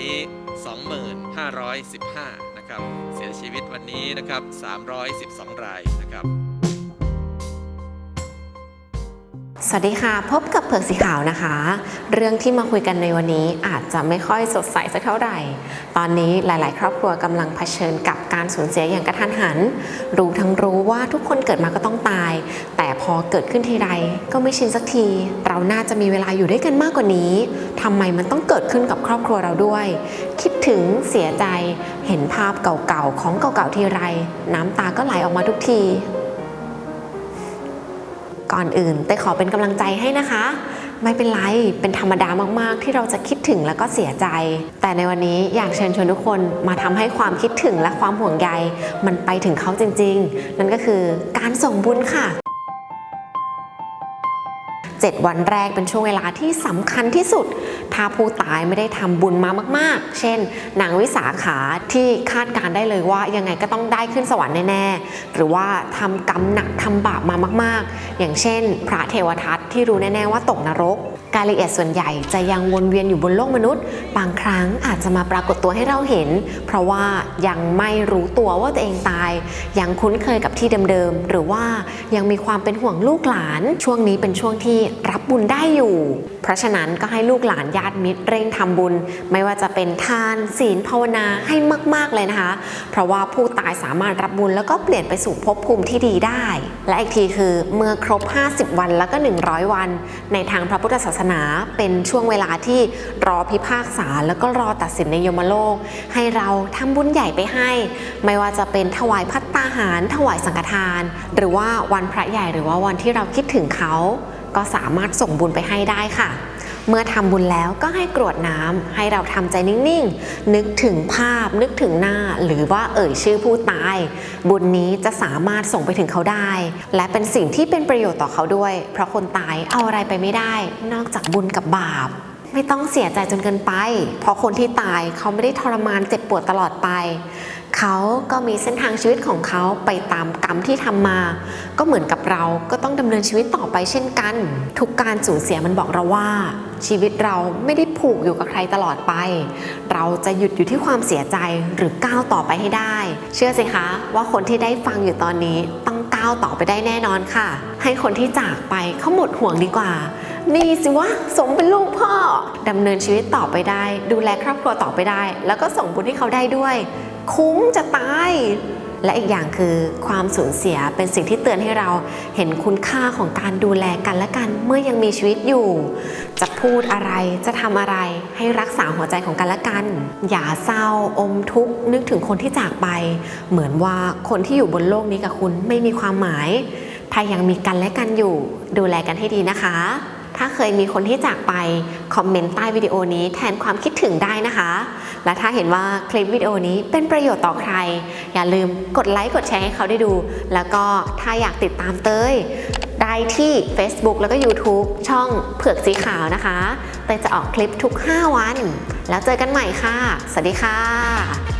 นี้2515 นะครับ เสียชีวิตวันนี้นะครับ 312 รายนะครับ สวัสดีค่ะพบกับเผือกสีขาวนะคะ เรื่องที่มาคุยกันในวันนี้อาจจะไม่ค่อยสดใสสักเท่าไหร่ ตอนนี้หลาย ๆ ครอบครัวกำลังเผชิญกับการสูญเสียอย่างกระทันหัน รู้ทั้งรู้ว่าทุกคนเกิดมาก็ต้องตาย แต่พอเกิดขึ้นทีไรก็ไม่ชินสักที เราน่าจะมีเวลาอยู่ด้วยกันมากกว่านี้ทำไมมันต้องเกิดขึ้นกับครอบครัวเราด้วย คิดถึงเสียใจเห็นภาพเก่า ๆ ของเก่า ๆ ทีไร น้ำตาก็ไหลออกมาทุกที ก่อนอื่นเต้ขอเป็นกำลังใจให้นะคะ ไม่เป็นไร เป็นธรรมดามากๆ ที่เราจะคิดถึงแล้วก็เสียใจ แต่ในวันนี้อยากเชิญชวนทุกคนมาทำให้ความคิดถึงและความห่วงใย มันไปถึงเขาจริง ๆ นั่นก็คือการส่งบุญค่ะ 7 วันแรกเป็นช่วงเวลาที่สำคัญที่สุด ถ้าผู้ตายไม่ได้ทำบุญมามาก ๆ เช่นนางวิสาขาที่คาดการได้เลยว่ายังไงก็ต้องได้ขึ้นสวรรค์แน่ๆ หรือว่าทำกรรมหนักทำบาปมามาก ๆ อย่างเช่น พระเทวทัตที่รู้แน่ ๆ ว่าตกนรกการละเอียดส่วนใหญ่จะยังวนเวียนอยู่บนโลกมนุษย์ บางครั้งอาจจะมาปรากฏตัวให้เราเห็น เพราะว่ายังไม่รู้ตัวว่าตัวเองตาย ยังคุ้นเคยกับที่เดิมๆ หรือว่ายังมีความเป็นห่วงลูกหลาน ช่วงนี้เป็นช่วงที่รับบุญได้อยู่ เพราะฉะนั้นก็ให้ลูกหลานญาติมิตรเร่งทำบุญ ไม่ว่าจะเป็นทานศีลภาวนาให้มาก ๆ เลยนะคะ เพราะว่าผู้ตายสามารถรับบุญแล้วก็เปลี่ยนไปสู่ภพภูมิที่ดีได้ และอีกทีคือเมื่อครบ 50 วันแล้วก็ 100 วัน ในทางพระพุทธศาสนาเป็นช่วงเวลาที่รอพิพากษาแล้วก็รอตัดสินในยมโลก ให้เราทำบุญใหญ่ไปให้ ไม่ว่าจะเป็นถวายพัตตาหาร ถวายสังฆทาน หรือว่าวันพระใหญ่หรือว่าวันที่เราคิดถึงเขา ก็สามารถส่งบุญไปให้ได้ค่ะ เมื่อทำบุญแล้วก็ให้กรวดน้ำให้เราทำใจนิ่งๆ นึกถึงภาพนึกถึงหน้า หรือว่าเอ่ยชื่อผู้ตาย บุญนี้จะสามารถส่งไปถึงเขาได้ และเป็นสิ่งที่เป็นประโยชน์ต่อเขาด้วย เพราะคนตายเอาอะไรไปไม่ได้ นอกจากบุญกับบาป ไม่ต้องเสียใจจนเกินไป เพราะคนที่ตายเขาไม่ได้ทรมานเจ็บปวดตลอดไป เขาก็มีเส้นทางชีวิตของเขาไปตามกรรมที่ทำมา ก็เหมือนกับเราก็ต้องดำเนินชีวิตต่อไปเช่นกัน ทุกการสูญเสียมันบอกเราว่า ชีวิตเราไม่ได้ผูกอยู่กับใครตลอดไป เราจะหยุดอยู่ที่ความเสียใจหรือก้าวต่อไปให้ได้ เชื่อสิคะว่าคนที่ได้ฟังอยู่ตอนนี้ต้องก้าวต่อไปได้แน่นอนค่ะ ให้คนที่จากไปเขาหมดห่วงดีกว่า นี่สิวะสมเป็นลูกพ่อดำเนินชีวิตต่อไปได้ ดูแลครอบครัวต่อไปได้ แล้วก็ส่งบุญให้เขาได้ด้วย คุ้มจะตาย และอีกอย่างคือความสูญเสียเป็นสิ่งที่เตือนให้เราเห็นคุณค่าของการดูแลกันและกันเมื่อยังมีชีวิตอยู่ จะพูดอะไรจะทำอะไรให้รักษาหัวใจของกันและกัน อย่าเศร้าอมทุกข์นึกถึงคนที่จากไป เหมือนว่าคนที่อยู่บนโลกนี้กับคุณไม่มีความหมายถ้ายังมีกันและกันอยู่ ดูแลกันให้ดีนะคะ ถ้าเคยมีคนที่จากไปคอมเมนต์ใต้วิดีโอนี้แทนความคิดถึงได้นะคะ และถ้าเห็นว่าคลิปวิดีโอนี้เป็นประโยชน์ต่อใคร อย่าลืมกดไลค์กดแชร์ให้เขาได้ดู แล้วก็ถ้าอยากติดตามเต้ยได้ที่ Facebook แล้วก็ YouTube ช่องเผือกสีขาวนะคะเต้ยจะออกคลิปทุก 5 วัน แล้วเจอกันใหม่ค่ะ สวัสดีค่ะ